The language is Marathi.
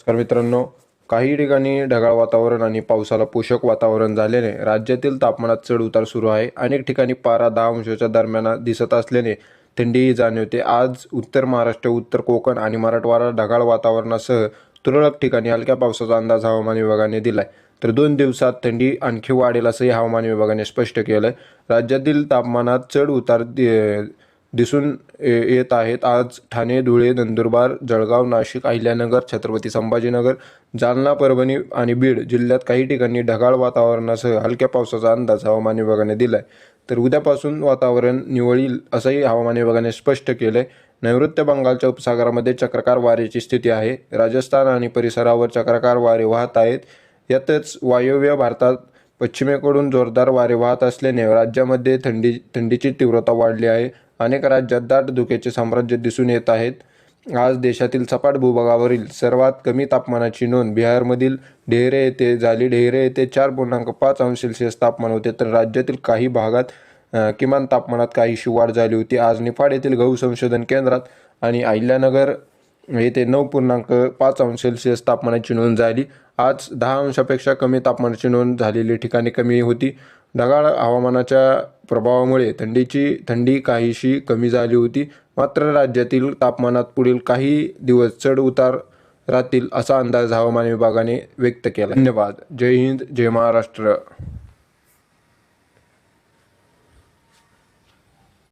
नमस्कार मित्रांनो काही ठिकाणी ढगाळ वातावरण आणि पावसाला पोषक वातावरण झाल्याने राज्यातील तापमानात चढ उतार सुरू आहे. अनेक ठिकाणी पारा दहा अंशाच्या दरम्यान दिसत असल्याने थंडीही जाणवते. आज उत्तर महाराष्ट्र उत्तर कोकण आणि मराठवाडा ढगाळ वातावरणासह तुरळक ठिकाणी हलक्या पावसाचा अंदाज हवामान विभागाने दिलाय. तर दोन दिवसात थंडी आणखी वाढेल असंही हवामान विभागाने स्पष्ट केलंय. राज्यातील तापमानात चढ उतार दि- दिसून ये- येत आहेत. आज ठाणे धुळे नंदुरबार जळगाव नाशिक अहिल्यानगर छत्रपती संभाजीनगर जालना परभणी आणि बीड जिल्ह्यात काही ठिकाणी ढगाळ वातावरणासह हलक्या पावसाचा अंदाज हवामान विभागाने दिलाय. तर उद्यापासून वातावरण निवळील असंही हवामान विभागाने स्पष्ट केलंय. नैऋत्य बंगालच्या उपसागरामध्ये चक्रकार वारेची स्थिती आहे. राजस्थान आणि परिसरावर चक्रकार वारे वाहत आहेत. यातच वायव्य भारतात पश्चिमेकडून जोरदार वारे वाहत असल्याने राज्यामध्ये थंडी थंडीची तीव्रता वाढली आहे. अनेक राज्यात दाट धुक्याचे साम्राज्य दिसून येत आहेत. आज देशातील सपाट भूभागावरील सर्वात कमी तापमानाची नोंद बिहारमधील ढेरे येथे झाली. ढेरे येथे चार पूर्णांक पाच अंश सेल्सिअस तापमान होते तर राज्यातील काही भागात किमान तापमानात काहीशी वाढ झाली होती. आज निफाड येथील गहू संशोधन केंद्रात आणि अहिल्यानगर येथे नऊ पूर्णांक पाच अंश सेल्सिअस तापमानाची नोंद झाली. आज दहा अंशापेक्षा कमी तापमानाची नोंद झालेली ठिकाणी कमी होती. ढगाळ हवामानाच्या प्रभावामुळे थंडीची थंडी काहीशी कमी झाली होती. मात्र राज्यातील तापमानात पुढील काही दिवस चढ उतार राहतील असा अंदाज हवामान विभागाने व्यक्त केला धन्यवाद. जय हिंद जय महाराष्ट्र.